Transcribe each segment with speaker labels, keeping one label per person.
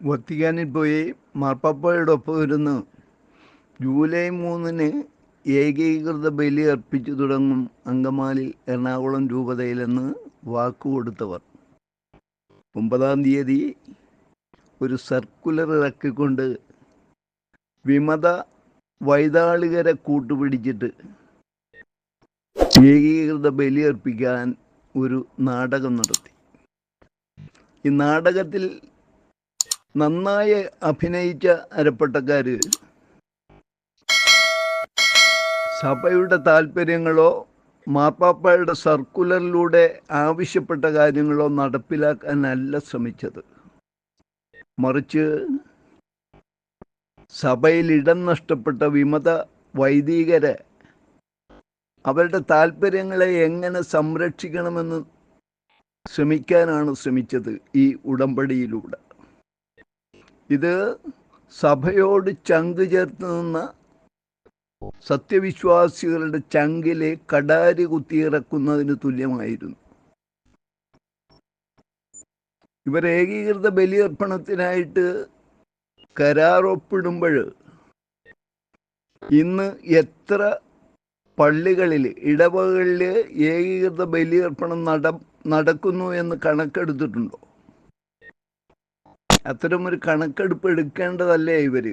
Speaker 1: വത്തിക്കാനിൽ പോയി മാർപ്പാപ്പയോടൊപ്പം ഇരുന്ന് ജൂലൈ മൂന്നിന് ഏകീകൃത ബലി അർപ്പിച്ചു തുടങ്ങും അങ്കമാലി എറണാകുളം രൂപതയിലെന്ന് വാക്കുകൊടുത്തവർ. ഒമ്പതാം തീയതി ഒരു സർക്കുലർ ഇറക്കിക്കൊണ്ട് വിമത വൈതാളികരെ കൂട്ടുപിടിച്ചിട്ട് ഏകീകൃത ബലി അർപ്പിക്കാൻ ഒരു നാടകം നടത്തി. ഈ നാടകത്തിൽ നന്നായി അഭിനയിച്ച അരപ്പട്ടക്കാര് സഭയുടെ താല്പര്യങ്ങളോ മാർപ്പാപ്പയുടെ സർക്കുലറിലൂടെ ആവശ്യപ്പെട്ട കാര്യങ്ങളോ നടപ്പിലാക്കാനല്ല ശ്രമിച്ചത്. മറിച്ച് സഭയിൽ ഇടം നഷ്ടപ്പെട്ട വിമത വൈദികരെ അവരുടെ താല്പര്യങ്ങളെ എങ്ങനെ സംരക്ഷിക്കണമെന്ന് ശ്രമിക്കാനാണ് ശ്രമിച്ചത് ഈ ഉടമ്പടിയിലൂടെ. ഇത് സഭയോട് ചങ്ക് ചേർത്ത് നിന്ന സത്യവിശ്വാസികളുടെ ചങ്കിലെ കടാരി കുത്തിയിറക്കുന്നതിന് തുല്യമായിരുന്നു. ഇവർ ഏകീകൃത ബലിയർപ്പണത്തിനായിട്ട് കരാറൊപ്പിടുമ്പോൾ ഇന്ന് എത്ര പള്ളികളിൽ ഇടവകളിൽ ഏകീകൃത ബലിയർപ്പണം നട നടക്കുന്നു എന്ന് കണക്കെടുത്തിട്ടുണ്ടോ? അത്തരമൊരു കണക്കെടുപ്പ് എടുക്കേണ്ടതല്ലേ ഇവർ?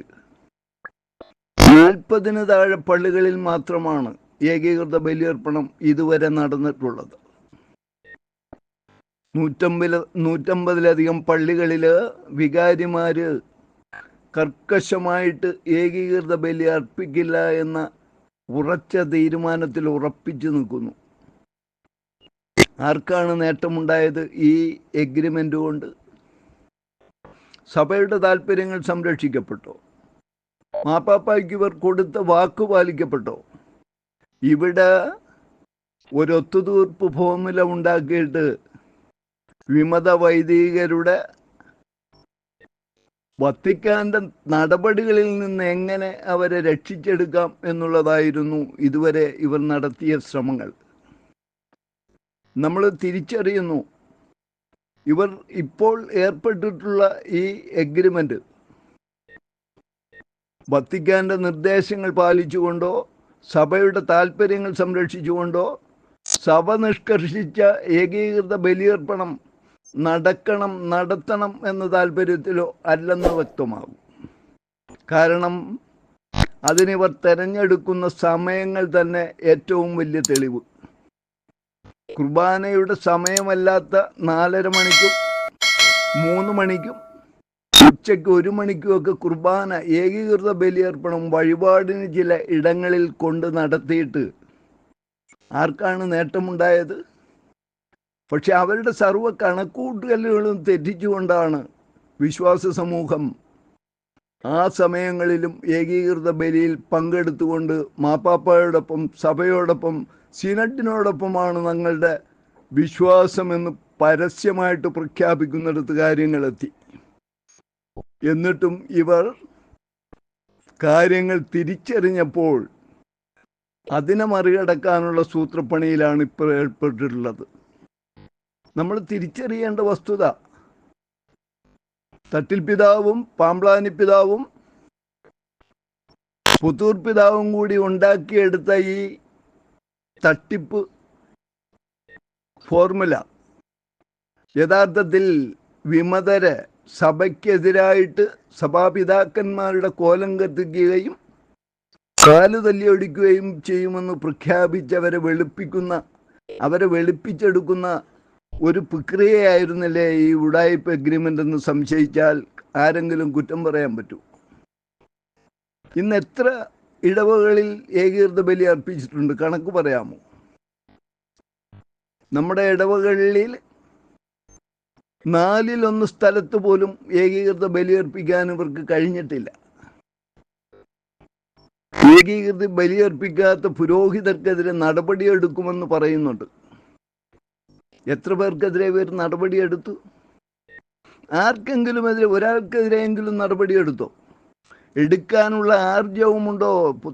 Speaker 1: നാൽപ്പതിന് താഴെ പള്ളികളിൽ മാത്രമാണ് ഏകീകൃത ബലിയർപ്പണം ഇതുവരെ നടന്നിട്ടുള്ളത്. നൂറ്റമ്പത് നൂറ്റമ്പതിലധികം പള്ളികളിൽ വികാരിമാര് കർക്കശമായിട്ട് ഏകീകൃത ബലി അർപ്പിക്കില്ല എന്ന ഉറച്ച തീരുമാനത്തിൽ ഉറപ്പിച്ചു നിൽക്കുന്നു. ആർക്കാണ് നേട്ടമുണ്ടായത് ഈ എഗ്രിമെന്റ് കൊണ്ട്? സഭയുടെ താല്പര്യങ്ങൾ സംരക്ഷിക്കപ്പെട്ടോ? മാപ്പാപ്പായ്ക്ക് ഇവർ കൊടുത്ത വാക്ക് പാലിക്കപ്പെട്ടോ? ഇവിടെ ഒരു ഒത്തുതീർപ്പ് ഫോമുല ഉണ്ടാക്കിയിട്ട് വിമത വൈദികരുടെ വത്തിക്കാന്റെ നടപടികളിൽ നിന്ന് എങ്ങനെ അവരെ രക്ഷിച്ചെടുക്കാം എന്നുള്ളതായിരുന്നു ഇതുവരെ ഇവർ നടത്തിയ ശ്രമങ്ങൾ. നമ്മൾ തിരിച്ചറിയുന്നു ഇവർ ഇപ്പോൾ ഏർപ്പെട്ടിട്ടുള്ള ഈ എഗ്രിമെന്റ് വത്തിക്കാന്റെ നിർദ്ദേശങ്ങൾ പാലിച്ചുകൊണ്ടോ സഭയുടെ താല്പര്യങ്ങൾ സംരക്ഷിച്ചുകൊണ്ടോ സഭ നിഷ്കർഷിച്ച ഏകീകൃത ബലിയർപ്പണം നടക്കണം നടത്തണം എന്ന താല്പര്യത്തിലോ അല്ലെന്ന് വ്യക്തമാകും. കാരണം അതിനിവർ തെരഞ്ഞെടുക്കുന്ന സമയങ്ങൾ തന്നെ ഏറ്റവും വലിയ തെളിവ്. കുർബാനയുടെ സമയമല്ലാത്ത നാലര മണിക്കും മൂന്ന് മണിക്കും ഉച്ചയ്ക്ക് ഒരു മണിക്കുമൊക്കെ കുർബാന ഏകീകൃത ബലിയർപ്പണം വഴിപാടിന് ചില ഇടങ്ങളിൽ കൊണ്ട് നടത്തിയിട്ട് ആർക്കാണ് നേട്ടമുണ്ടായത്? പക്ഷെ അവരുടെ സർവ കണക്കൂട്ടലുകളും തെറ്റിച്ചുകൊണ്ടാണ് വിശ്വാസ സമൂഹം ആ സമയങ്ങളിലും ഏകീകൃത ബലിയിൽ പങ്കെടുത്തുകൊണ്ട് മാപ്പാപ്പായോടൊപ്പം സഭയോടൊപ്പം സിനഡിനോടൊപ്പമാണ് ഞങ്ങളുടെ വിശ്വാസമെന്ന് പരസ്യമായിട്ട് പ്രഖ്യാപിക്കുന്നിടത്ത് കാര്യങ്ങളെത്തി. എന്നിട്ടും ഇവർ കാര്യങ്ങൾ തിരിച്ചറിഞ്ഞപ്പോൾ അതിനെ മറികടക്കാനുള്ള സൂത്രപ്പണിയിലാണ് ഇപ്പോൾ ഏർപ്പെട്ടിട്ടുള്ളത്. നമ്മൾ തിരിച്ചറിയേണ്ട വസ്തുത തട്ടിൽ പിതാവും പാമ്പ്ലാനി പിതാവും പുത്തൂർ പിതാവും കൂടി ഉണ്ടാക്കിയെടുത്ത ഈ തട്ടിപ്പ് ഫോർമുല യഥാർത്ഥത്തിൽ വിമതര് സഭയ്ക്കെതിരായിട്ട് സഭാപിതാക്കന്മാരുടെ കോലം കത്തിക്കുകയും കാൽ തല്ലിയൊടിക്കുകയും ചെയ്യുമെന്ന് പ്രഖ്യാപിച്ചവരെ വെളുപ്പിക്കുന്ന അവരെ വെളുപ്പിച്ചെടുക്കുന്ന ഒരു പ്രക്രിയയായിരുന്നില്ലേ ഈ ഉടായ്പ എഗ്രിമെന്റ് എന്ന് സംശയിച്ചാൽ ആരെങ്കിലും കുറ്റം പറയാൻ പറ്റൂ. ഇന്ന് എത്ര ഇടവകളിൽ ഏകീകൃത ബലി അർപ്പിച്ചിട്ടുണ്ട്? കണക്ക് പറയാമോ? നമ്മുടെ ഇടവകളിൽ നാലിലൊന്ന് സ്ഥലത്ത് പോലും ഏകീകൃത ബലിയർപ്പിക്കാൻ ഇവർക്ക് കഴിഞ്ഞിട്ടില്ല. ഏകീകൃത ബലിയർപ്പിക്കാത്ത പുരോഹിതർക്കെതിരെ നടപടിയെടുക്കുമെന്ന് പറയുന്നുണ്ട്. എത്ര പേർക്കെതിരെ ഇവർ നടപടിയെടുത്തു ആർക്കെങ്കിലും എതിരെ ഒരാൾക്കെതിരെയെങ്കിലും നടപടിയെടുത്തോ എടുക്കാനുള്ള ആർജവുമുണ്ടോ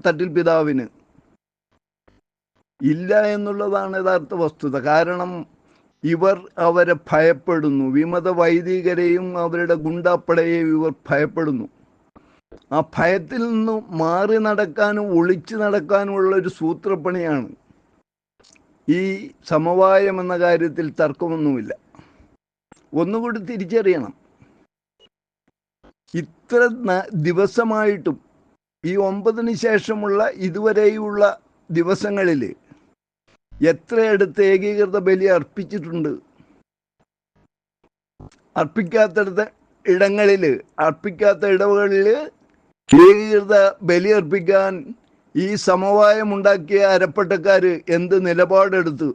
Speaker 1: തട്ടിൽ പിതാവിന്? ഇല്ല എന്നുള്ളതാണ് യഥാർത്ഥ വസ്തുത. കാരണം ഇവർ അവരെ ഭയപ്പെടുന്നു. വിമത വൈദികരെയും അവരുടെ ഗുണ്ടാപ്പടയെയും ഇവർ ഭയപ്പെടുന്നു. ആ ഭയത്തിൽ നിന്ന് മാറി നടക്കാനും ഒളിച്ചു നടക്കാനുമുള്ള ഒരു സൂത്രപ്പണിയാണ് ഈ സമവായം എന്ന കാര്യത്തിൽ തർക്കമൊന്നുമില്ല. ഒന്നുകൂടി തിരിച്ചറിയണം. ഇത്ര ദിവസമായിട്ടും ഈ ഒമ്പതിന് ശേഷമുള്ള ഇതുവരെയുള്ള ദിവസങ്ങളിൽ എത്രയിടത്ത് ഏകീകൃത ബലി അർപ്പിച്ചിട്ടുണ്ട്? അർപ്പിക്കാത്തടത്ത് ഇടങ്ങളിൽ അർപ്പിക്കാത്ത ഇടവുകളിൽ ഏകീകൃത ബലി അർപ്പിക്കാൻ ഈ സമവായം ഉണ്ടാക്കിയ അരപ്പട്ടക്കാർ എന്ത് നിലപാടെടുത്തു?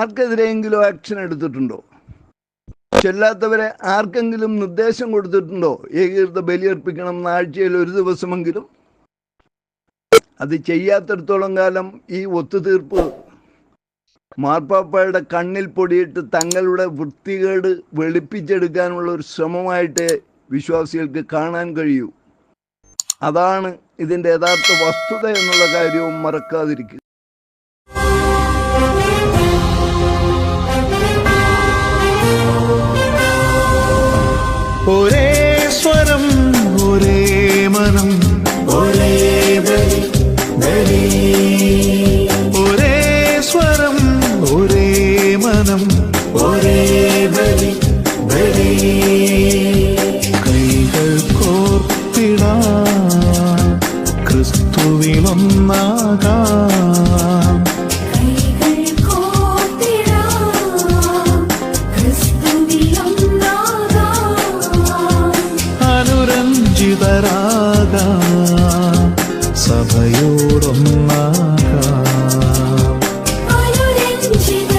Speaker 1: ആർക്കെതിരെയെങ്കിലും ആക്ഷൻ എടുത്തിട്ടുണ്ടോ? ചെല്ലാത്തവരെ ആർക്കെങ്കിലും നിർദ്ദേശം കൊടുത്തിട്ടുണ്ടോ? ഏകീകൃത ബലിയർപ്പിക്കണം എന്ന ആഴ്ചയിൽ ഒരു ദിവസമെങ്കിലും? അത് ചെയ്യാത്തിടത്തോളം കാലം ഈ ഒത്തുതീർപ്പ് മാർപ്പാപ്പയുടെ കണ്ണിൽ പൊടിയിട്ട് തങ്ങളുടെ വൃത്തികേട് വെളുപ്പിച്ചെടുക്കാനുള്ള ഒരു ശ്രമമായിട്ട് വിശ്വാസികൾക്ക് കാണാൻ കഴിയൂ. അതാണ് ഇതിന്റെ യഥാർത്ഥ വസ്തുത എന്നുള്ള കാര്യവും മറക്കാതിരിക്കുക.
Speaker 2: ഒരേ സ്വരം ഒരേ മനം. ഒരേ. ഒരേ സ്വരം ഒരേ മനം. ഒരേ ബലി ബലി. കൈകൾ കോർത്തിടാം. ക്രിസ്തുവിലൊന്നാകാം
Speaker 3: അനുരഞ്ജിതരാകാം സഭയോടൊന്നാകാം
Speaker 2: അനുരഞ്ജിത